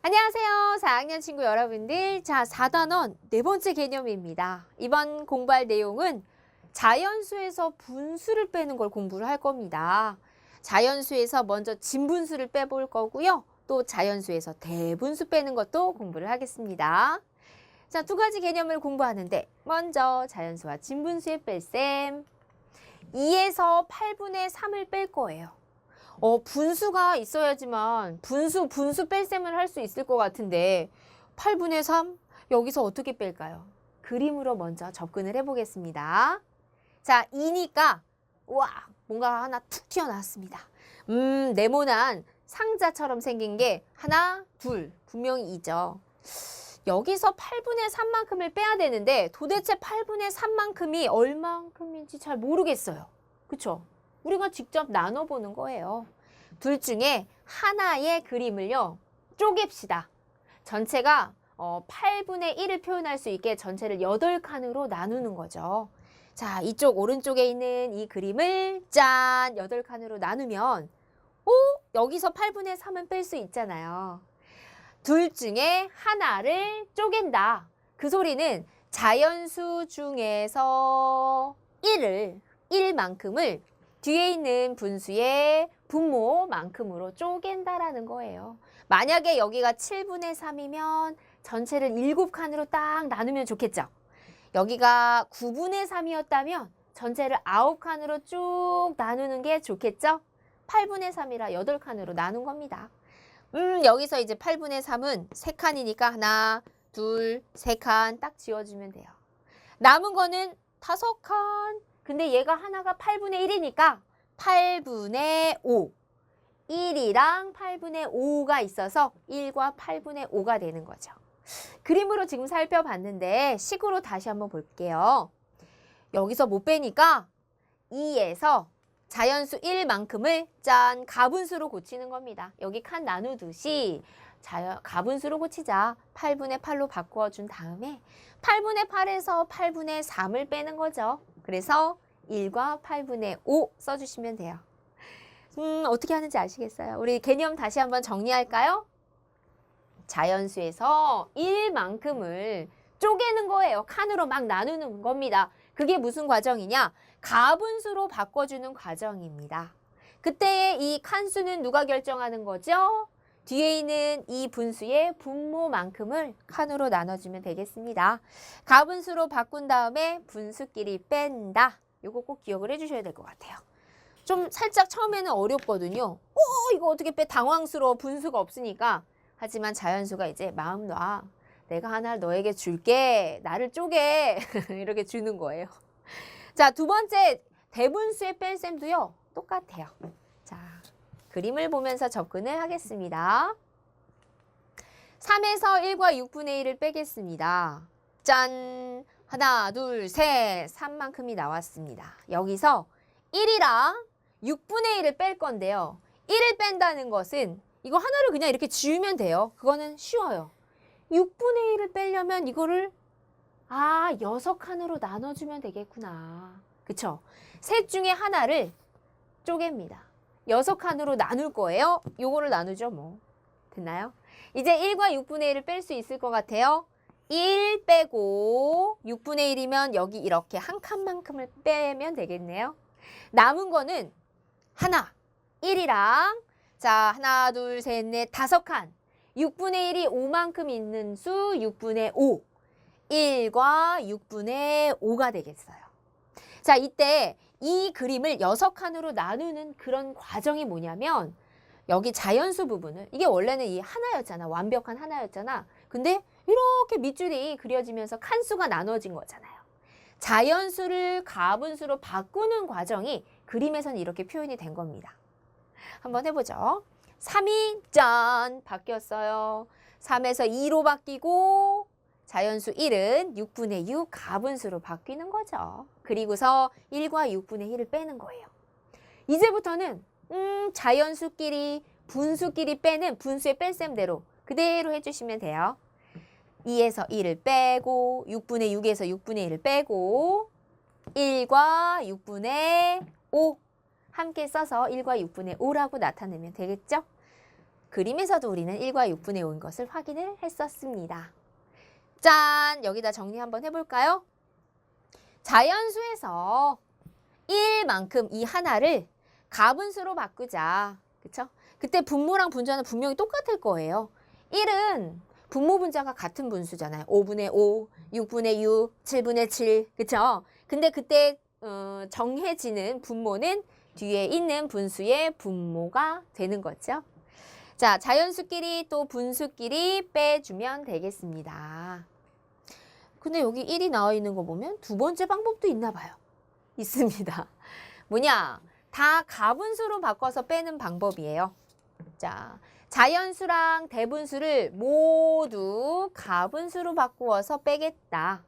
안녕하세요. 4학년 친구 여러분들. 자, 4단원 네 번째 개념입니다. 이번 공부할 내용은 자연수에서 분수를 빼는 걸 공부를 할 겁니다. 자연수에서 먼저 진분수를 빼볼 거고요. 또 자연수에서 대분수 빼는 것도 공부를 하겠습니다. 자, 두 가지 개념을 공부하는데 먼저 자연수와 진분수의 뺄셈. 2에서 8분의 3을 뺄 거예요. 어, 분수가 있어야지만 분수, 분수 뺄셈을 할 수 있을 것 같은데 8분의 3? 여기서 어떻게 뺄까요? 그림으로 먼저 접근을 해보겠습니다. 자, 2니까 와 뭔가 하나 툭 튀어나왔습니다. 음, 네모난 상자처럼 생긴 게 하나, 둘 분명히 있죠. 여기서 8분의 3만큼을 빼야 되는데 도대체 8분의 3만큼이 얼만큼인지 잘 모르겠어요. 그쵸? 우리가 직접 나눠보는 거예요. 둘 중에 하나의 그림을요, 쪼갭시다. 전체가 어, 8분의 1을 표현할 수 있게 전체를 8칸으로 나누는 거죠. 자, 이쪽 오른쪽에 있는 이 그림을 짠! 8칸으로 나누면 오! 여기서 8분의 3은 뺄 수 있잖아요. 둘 중에 하나를 쪼갠다. 그 소리는 자연수 중에서 1을, 1만큼을 뒤에 있는 분수의 분모만큼으로 쪼갠다라는 거예요. 만약에 여기가 7분의 3이면 전체를 7칸으로 딱 나누면 좋겠죠. 여기가 9분의 3이었다면 전체를 9칸으로 쭉 나누는 게 좋겠죠. 8분의 3이라 8칸으로 나눈 겁니다. 음, 여기서 이제 8분의 3은 3칸이니까 하나, 둘, 세 칸 딱 지워주면 돼요. 남은 거는 다섯 칸. 근데 얘가 하나가 8분의 1이니까 8분의 5. 1이랑 8분의 5가 있어서 1과 8분의 5가 되는 거죠. 그림으로 지금 살펴봤는데 식으로 다시 한번 볼게요. 여기서 못 빼니까 2에서 자연수 1만큼을 짠 가분수로 고치는 겁니다. 여기 칸 나누듯이 자연, 가분수로 고치자. 8분의 8로 바꾸어 준 다음에 8분의 8에서 8분의 3을 빼는 거죠. 그래서 1과 8분의 5 써주시면 돼요. 음, 어떻게 하는지 아시겠어요? 우리 개념 다시 한번 정리할까요? 자연수에서 1만큼을 쪼개는 거예요. 칸으로 막 나누는 겁니다. 그게 무슨 과정이냐? 가분수로 바꿔주는 과정입니다. 그때의 이 칸수는 누가 결정하는 거죠? 뒤에 있는 이 분수의 분모만큼을 칸으로 나눠주면 되겠습니다. 가분수로 바꾼 다음에 분수끼리 뺀다. 이거 꼭 기억을 해주셔야 될 것 같아요. 좀 살짝 처음에는 어렵거든요. 오, 이거 어떻게 빼? 당황스러워. 분수가 없으니까. 하지만 자연수가 이제 마음 놔. 내가 하나를 너에게 줄게. 나를 쪼개. 이렇게 주는 거예요. 자, 두 번째 대분수의 뺄셈도요. 똑같아요. 자, 그림을 보면서 접근을 하겠습니다. 3에서 1과 6분의 1을 빼겠습니다. 짠! 하나, 둘, 셋, 3만큼이 나왔습니다. 여기서 1이랑 6분의 1을 뺄 건데요. 1을 뺀다는 것은 이거 하나를 그냥 이렇게 지우면 돼요. 그거는 쉬워요. 6분의 1을 빼려면 이거를 아, 6칸으로 나눠주면 되겠구나. 그쵸? 셋 중에 하나를 쪼갭니다. 6칸으로 나눌 거예요. 요거를 나누죠, 뭐. 됐나요? 이제 1과 6분의 1을 뺄 수 있을 것 같아요. 1 빼고 6분의 1이면 여기 이렇게 한 칸만큼을 빼면 되겠네요. 남은 거는 하나, 1이랑 자, 하나, 둘, 셋, 넷, 다섯 칸. 6분의 1이 5만큼 있는 수 6분의 5. 1과 6분의 5가 되겠어요. 자, 이때 이 그림을 여섯 칸으로 나누는 그런 과정이 뭐냐면 여기 자연수 부분을 이게 원래는 이 하나였잖아. 완벽한 하나였잖아. 근데 이렇게 밑줄이 그려지면서 칸수가 나눠진 거잖아요. 자연수를 가분수로 바꾸는 과정이 그림에서는 이렇게 표현이 된 겁니다. 한번 해보죠. 3이 짠 바뀌었어요. 3에서 2로 바뀌고 자연수 1은 6분의 6 가분수로 바뀌는 거죠. 그리고서 1과 6분의 1을 빼는 거예요. 이제부터는 음, 자연수끼리 분수끼리 빼는 분수의 뺄셈대로 그대로 해주시면 돼요. 2에서 1을 빼고 6분의 6에서 6분의 1을 빼고 1과 6분의 5 함께 써서 1과 6분의 5라고 나타내면 되겠죠? 그림에서도 우리는 1과 6분의 5인 것을 확인을 했었습니다. 짠! 여기다 정리 한번 해볼까요? 자연수에서 1만큼 이 하나를 가분수로 바꾸자. 그쵸? 그때 분모랑 분자는 분명히 똑같을 거예요. 1은 분모 분자가 같은 분수잖아요. 5분의 5, 6분의 6, 7분의 7. 그쵸? 근데 그때 어, 정해지는 분모는 뒤에 있는 분수의 분모가 되는 거죠. 자, 자연수끼리 또 분수끼리 빼주면 되겠습니다. 근데 여기 1이 나와 있는 거 보면 두 번째 방법도 있나 봐요. 있습니다. 뭐냐? 다 가분수로 바꿔서 빼는 방법이에요. 자, 자연수랑 대분수를 모두 가분수로 바꾸어서 빼겠다.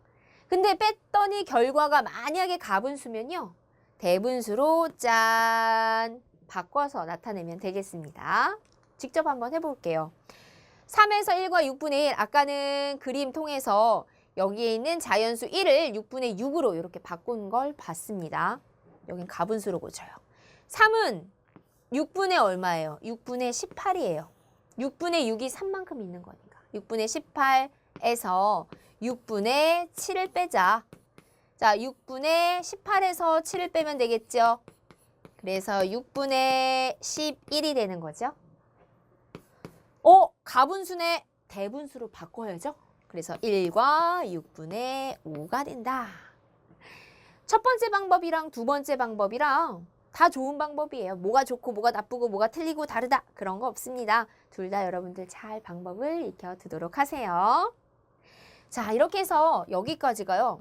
근데 뺐더니 결과가 만약에 가분수면요. 대분수로 짠 바꿔서 나타내면 되겠습니다. 직접 한번 해볼게요. 3에서 1과 6분의 1 아까는 그림 통해서 여기에 있는 자연수 1을 6분의 6으로 이렇게 바꾼 걸 봤습니다. 여긴 가분수로 고쳐요. 3은 6분의 얼마예요? 6분의 18이에요. 6분의 6이 3만큼 있는 거니까. 6분의 18에서 6분의 7을 빼자. 자, 6분의 18에서 7을 빼면 되겠죠? 그래서 6분의 11이 되는 거죠. 어, 가분수네 대분수로 바꿔야죠. 그래서 1과 6분의 5가 된다. 첫 번째 방법이랑 두 번째 방법이랑 다 좋은 방법이에요. 뭐가 좋고 뭐가 나쁘고 뭐가 틀리고 다르다. 그런 거 없습니다. 둘 다 여러분들 잘 방법을 익혀두도록 하세요. 자, 이렇게 해서 여기까지가요.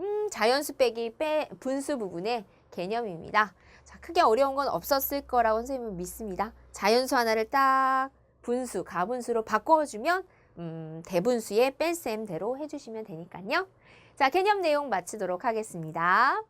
음, 자연수 빼기 빼 분수 부분의 개념입니다. 자, 크게 어려운 건 없었을 거라고 선생님은 믿습니다. 자연수 하나를 딱 분수, 가분수로 바꿔주면 음, 대분수의 뺄셈대로 해주시면 되니까요. 자, 개념 내용 마치도록 하겠습니다.